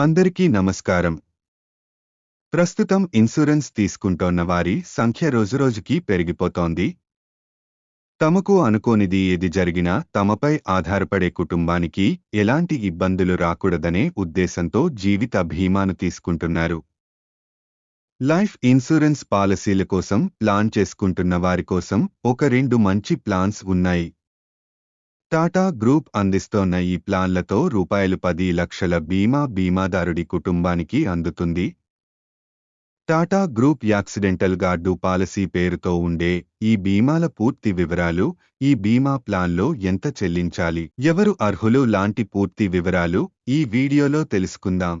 అందరికీ నమస్కారం. ప్రస్తుతం ఇన్సూరెన్స్ తీసుకుంటోన్న వారి సంఖ్య రోజురోజుకీ పెరిగిపోతోంది. తమకు అనుకోనిది ఏది జరిగినా తమపై ఆధారపడే కుటుంబానికి ఎలాంటి ఇబ్బందులు రాకూడదనే ఉద్దేశంతో జీవిత బీమాను తీసుకుంటున్నారు. లైఫ్ ఇన్సూరెన్స్ పాలసీల కోసం ప్లాన్ చేసుకుంటున్న వారి కోసం ఒక రెండు మంచి ప్లాన్స్ ఉన్నాయి. టాటా గ్రూప్ అందిస్తోన్న ఈ ప్లాన్లతో రూపాయలు పది లక్షల బీమా బీమాదారుడి కుటుంబానికి అందుతుంది. Tata group accidental guard policy పేరుతో ఉండే ఈ బీమాల పూర్తి వివరాలు ఈ బీమా ప్లాన్లో ఎంత చెల్లించాలి ఎవరు అర్హులు లాంటి పూర్తి వివరాలు ఈ వీడియోలో తెలుసుకుందాం.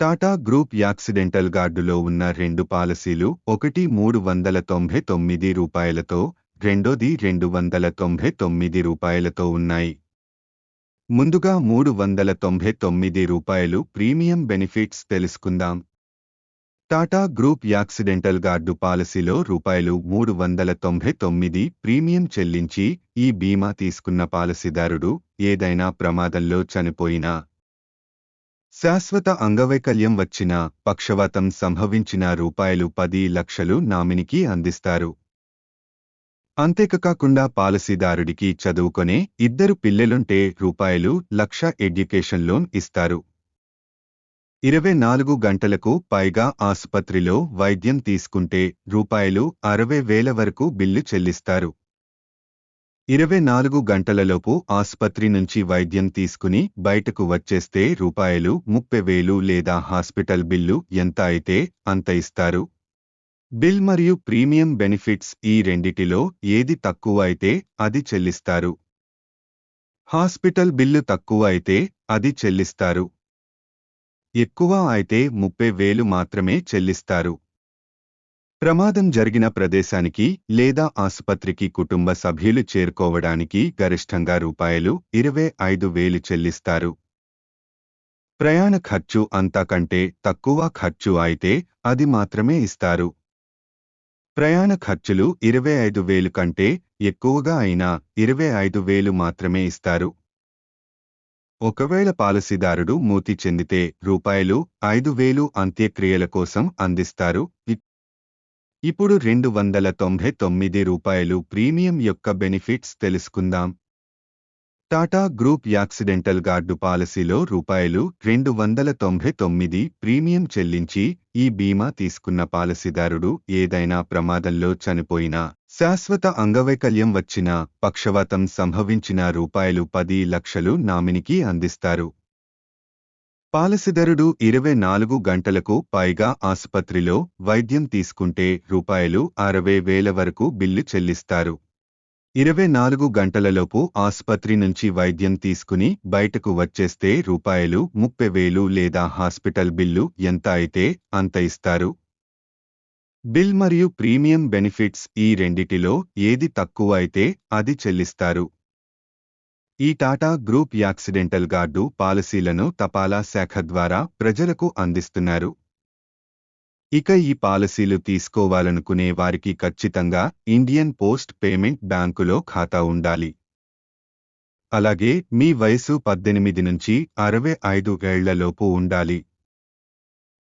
టాటా గ్రూప్ యాక్సిడెంటల్ గార్డులో ఉన్న రెండు పాలసీలు ఒకటి మూడు వందల తొంభై తొమ్మిది రూపాయలతో రెండోది రెండు వందల తొంభై తొమ్మిది రూపాయలతో ఉన్నాయి. ముందుగా మూడు వందల తొంభై తొమ్మిది రూపాయలు ప్రీమియం బెనిఫిట్స్ తెలుసుకుందాం. టాటా గ్రూప్ యాక్సిడెంటల్ గార్డు పాలసీలో రూపాయలు మూడు వందల తొంభై తొమ్మిది ప్రీమియం చెల్లించి ఈ బీమా తీసుకున్న పాలసీదారుడు ఏదైనా ప్రమాదంలో చనిపోయినా శాశ్వత అంగవైకల్యం వచ్చినా పక్షవాతం సంభవించిన రూపాయలు పది లక్షలు నామినికి అందిస్తారు. అంతేకాకుండా పాలసీదారుడికి చదువుకొనే ఇద్దరు పిల్లలుంటే రూపాయలు లక్ష ఎడ్యుకేషన్ లోన్ ఇస్తారు. ఇరవై నాలుగు గంటలకు పైగా ఆసుపత్రిలో వైద్యం తీసుకుంటే రూపాయలు అరవై వేల వరకు బిల్లు చెల్లిస్తారు. ఇరవై నాలుగు గంటలలోపు ఆసుపత్రి నుంచి వైద్యం తీసుకుని బయటకు వచ్చేస్తే రూపాయలు ముప్పై వేలు లేదా హాస్పిటల్ బిల్లు ఎంత అయితే అంత ఇస్తారు. బిల్ మరియు ప్రీమియం బెనిఫిట్స్ ఈ రెండిటిలో ఏది తక్కువ అయితే అది చెల్లిస్తారు. హాస్పిటల్ బిల్లు తక్కువ అయితే అది చెల్లిస్తారు. ఎక్కువ అయితే ముప్పై వేలు మాత్రమే చెల్లిస్తారు. ప్రమాదం జరిగిన ప్రదేశానికి లేదా ఆసుపత్రికి కుటుంబ సభ్యులు చేరుకోవడానికి గరిష్టంగా రూపాయలు ఇరవై ఐదు వేలు చెల్లిస్తారు. ప్రయాణ ఖర్చు అంతకంటే తక్కువ ఖర్చు అయితే అది మాత్రమే ఇస్తారు. ప్రయాణ ఖర్చులు ఇరవై ఐదు వేలు కంటే ఎక్కువగా అయినా ఇరవై ఐదు వేలు మాత్రమే ఇస్తారు. ఒకవేళ పాలసీదారుడు మూతి చెందితే రూపాయలు ఐదు వేలు అంత్యక్రియల కోసం అందిస్తారు. ఇప్పుడు రెండు వందల తొంభై తొమ్మిది రూపాయలు ప్రీమియం యొక్క బెనిఫిట్స్ తెలుసుకుందాం. టాటా గ్రూప్ యాక్సిడెంటల్ గార్డు పాలసీలో రూపాయలు రెండు వందల తొంభై తొమ్మిది ప్రీమియం చెల్లించి ఈ బీమా తీసుకున్న పాలసీదారుడు ఏదైనా ప్రమాదంలో చనిపోయినా శాశ్వత అంగవైకల్యం వచ్చినా పక్షవాతం సంభవించిన రూపాయలు పది లక్షలు నామినికి అందిస్తారు. పాలసీదారుడు ఇరవై నాలుగు గంటలకు పైగా ఆసుపత్రిలో వైద్యం తీసుకుంటే రూపాయలు అరవై వేల వరకు బిల్లు చెల్లిస్తారు. ఇరవై నాలుగు గంటలలోపు ఆసుపత్రి నుంచి వైద్యం తీసుకుని బయటకు వచ్చేస్తే రూపాయలు ముప్పై వేలు లేదా హాస్పిటల్ బిల్లు ఎంత అయితే అంత ఇస్తారు. బిల్ మరియు ప్రీమియం బెనిఫిట్స్ ఈ రెండిటిలో ఏది తక్కువ అయితే అది చెల్లిస్తారు. ఈ టాటా గ్రూప్ యాక్సిడెంటల్ గార్డు పాలసీలను తపాలా శాఖ ద్వారా ప్రజలకు అందిస్తున్నారు. ఇక ఈ పాలసీలు తీసుకోవాలనుకునే వారికి ఖచ్చితంగా ఇండియన్ పోస్ట్ పేమెంట్ బ్యాంకులో ఖాతా ఉండాలి. అలాగే మీ వయసు పద్దెనిమిది నుంచి అరవై ఐదు ఏళ్ళలోపు ఉండాలి.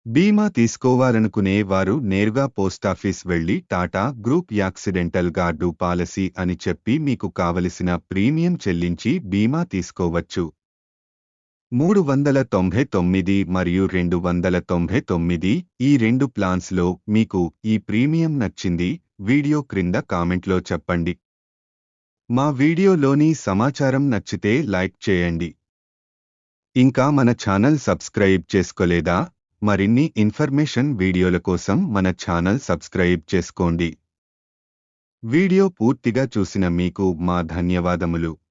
బీమా తీసుకోవాలనుకునే వారు నేరుగా పోస్టాఫీస్ వెళ్ళి Tata group accidental guard policy అని చెప్పి మీకు కావలసిన ప్రీమియం చెల్లించి బీమా తీసుకోవచ్చు. మూడు వందల తొంభై తొమ్మిది మరియు రెండు వందల తొంభై తొమ్మిది ఈ రెండు ప్లాన్స్లో మీకు ఈ ప్రీమియం నచ్చింది వీడియో క్రింద కామెంట్లో చెప్పండి. మా వీడియోలోని సమాచారం నచ్చితే లైక్ చేయండి. ఇంకా మన ఛానల్ సబ్స్క్రైబ్ చేసుకోలేదా? మరిన్ని ఇన్ఫర్మేషన్ వీడియోల కోసం మన ఛానల్ సబ్స్క్రైబ్ చేసుకోండి. వీడియో పూర్తిగా చూసిన మీకు మా ధన్యవాదములు.